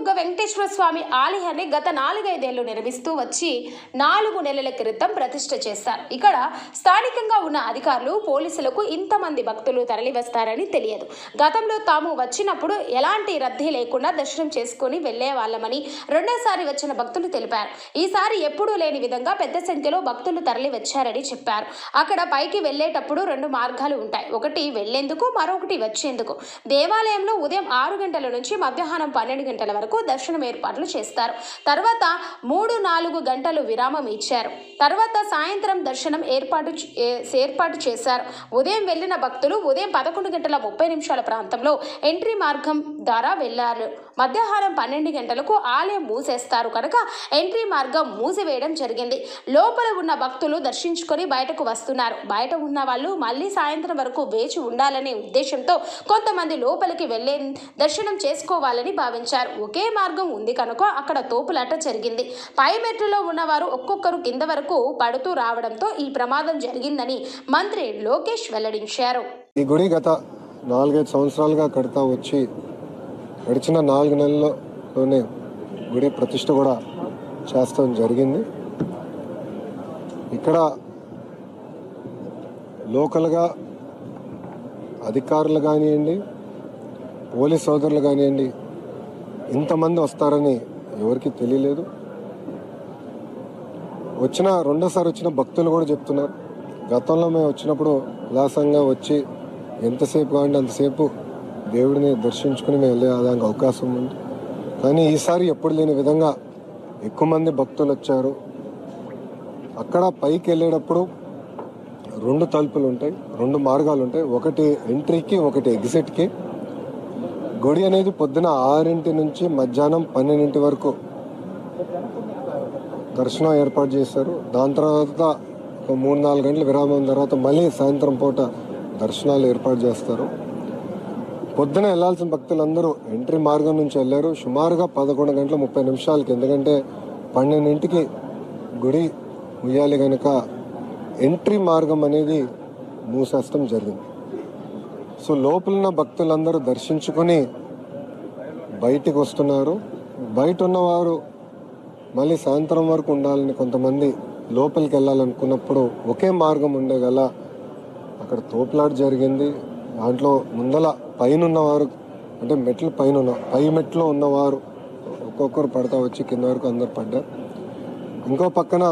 బుగ్గ వెంకటేశ్వర స్వామి ఆలయాన్ని గత నాలుగైదేళ్ళు నిర్మిస్తూ వచ్చి నాలుగు నెలల క్రితం ప్రతిష్ట చేశారు. ఇక్కడ స్థానికంగా ఉన్న అధికారులు పోలీసులకు ఇంతమంది భక్తులు తరలివస్తారని తెలియదు. గతంలో తాము వచ్చినప్పుడు ఎలాంటి రద్దీ లేకుండా దర్శనం చేసుకుని వెళ్ళే వాళ్ళమని రెండోసారి వచ్చిన భక్తులు తెలిపారు. ఈసారి ఎప్పుడూ లేని విధంగా పెద్ద సంఖ్యలో భక్తులు తరలి వచ్చారని చెప్పారు. అక్కడ పైకి వెళ్ళేటప్పుడు రెండు మార్గాలు ఉంటాయి. ఒకటి వెళ్ళేందుకు మరొకటి వచ్చేందుకు. దేవాలయంలో ఉదయం ఆరు గంటల నుంచి మధ్యాహ్నం పన్నెండు గంటల వరకు దర్శనం ఏర్పాట్లు చేస్తారు. తర్వాత మూడు నాలుగు గంటలు విరామం ఇచ్చారు. తర్వాత సాయంత్రం దర్శనం ఏర్పాటు ఏర్పాటు చేశారు. ఉదయం వెళ్ళిన భక్తులు ఉదయం పదకొండు గంటల ముప్పై నిమిషాల ప్రాంతంలో ఎంట్రీ మార్గం ద్వారా వెళ్ళారు మధ్యాహ్నం పన్నెండు గంటలకు ఆలయం మూసేస్తారు కనుక ఎంట్రీ మార్గం మూసివేయడం జరిగింది. లోపల ఉన్న భక్తులు దర్శించుకొని బయటకు వస్తున్నారు. బయట ఉన్న వాళ్ళు మళ్ళీ సాయంత్రం వరకు వేచి ఉండాలనే ఉద్దేశంతో కొంతమంది లోపలికి వెళ్ళే దర్శనం చేసుకోవాలని భావించారు. ఒకే మార్గం ఉంది కనుక అక్కడ తోపులాట జరిగింది. పై మెట్టులో ఉన్నవారు ఒక్కొక్కరు కింద వరకు పడుతూ రావడంతో ఈ ప్రమాదం జరిగిందని మంత్రి లోకేష్ వెల్లడించారు. ఈ గుడి గత నాలుగైదు సంవత్సరాలుగా కడతా వచ్చి గడిచిన నాలుగు నెలల్లోనే గుడి ప్రతిష్ట కూడా చేస్తాం జరిగింది. ఇక్కడ లోకల్గా అధికారులు కానివ్వండి పోలీస్ సోదరులు కానివ్వండి ఇంతమంది వస్తారని ఎవరికి తెలియలేదు. వచ్చిన రెండోసారి వచ్చిన భక్తులు కూడా చెప్తున్నారు. గతంలో మేము వచ్చినప్పుడు ఉల్లాసంగా వచ్చి ఎంతసేపు కావాలంటే అంతసేపు దేవుడిని దర్శించుకుని మేము వెళ్ళేదానికి అవకాశం ఉంది. కానీ ఈసారి ఎప్పుడు లేని విధంగా ఎక్కువ మంది భక్తులు వచ్చారు. అక్కడ పైకి వెళ్ళేటప్పుడు రెండు తలుపులు ఉంటాయి రెండు మార్గాలు ఉంటాయి. ఒకటి ఎంట్రీకి ఒకటి ఎగ్జిట్కి. గుడి అనేది పొద్దున ఆరింటి నుంచి మధ్యాహ్నం పన్నెండింటి వరకు దర్శనం ఏర్పాటు చేశారు. దాని తర్వాత ఒక మూడు నాలుగు గంటల విరామం తర్వాత మళ్ళీ సాయంత్రం పూట దర్శనాలు ఏర్పాటు చేస్తారు. పొద్దున వెళ్ళాల్సిన భక్తులందరూ ఎంట్రీ మార్గం నుంచి వెళ్ళారు. సుమారుగా పదకొండు గంటల ముప్పై నిమిషాలకి ఎందుకంటే పన్నెండింటికి గుడి ఉయ్యాలి కనుక ఎంట్రీ మార్గం అనేది మూసేస్తం జరిగింది. సో లోపలున్న భక్తులందరూ దర్శించుకొని బయటికి వస్తున్నారు. బయట ఉన్నవారు మళ్ళీ సాయంత్రం వరకు ఉండాలని కొంతమంది లోపలికి వెళ్ళాలనుకున్నప్పుడు ఒకే మార్గం ఉండే గల అక్కడ తోపులాట జరిగింది. దాంట్లో ముందల పైన ఉన్నవారు అంటే మెట్లు పైన ఉన్న పై మెట్లో ఉన్నవారు ఒక్కొక్కరు పడతా వచ్చి కింద వరకు అందరు పడ్డారు. ఇంకో పక్కన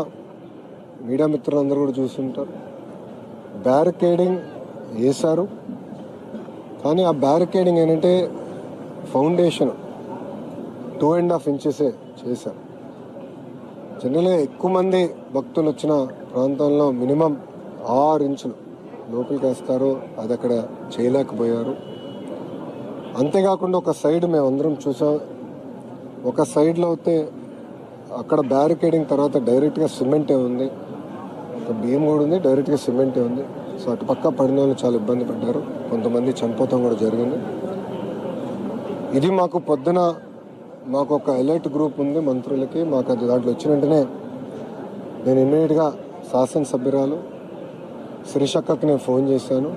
మీడియా మిత్రులందరూ కూడా చూస్తుంటారు. బ్యారికేడింగ్ వేశారు కానీ ఆ బ్యారికేడింగ్ ఏంటంటే ఫౌండేషన్ టూ అండ్ హాఫ్ ఇంచెసే చేశారు. జనరల్గా ఎక్కువ మంది భక్తులు వచ్చిన ప్రాంతంలో మినిమం ఆరు ఇంచులు లోపలికి వేస్తారు అది అక్కడ చేయలేకపోయారు. అంతేకాకుండా ఒక సైడ్ మేము అందరం చూసాం. ఒక సైడ్లో అయితే అక్కడ బ్యారికేడింగ్ తర్వాత డైరెక్ట్గా సిమెంటే ఉంది. ఒక బియ్యం కూడా ఉంది డైరెక్ట్గా సిమెంటే ఉంది. సో అటు పక్క పడిన వాళ్ళు చాలా ఇబ్బంది పడ్డారు. కొంతమంది చనిపోతాం కూడా జరిగింది. ఇది మాకు పొద్దున మాకు ఒక అలర్ట్ గ్రూప్ ఉంది మంత్రులకి. మాకు అది దాంట్లో వచ్చిన వెంటనే నేను ఇమ్మీడియట్గా శాసనసభ్యురాలు శిరీషక్కకి నేను ఫోన్ చేశాను.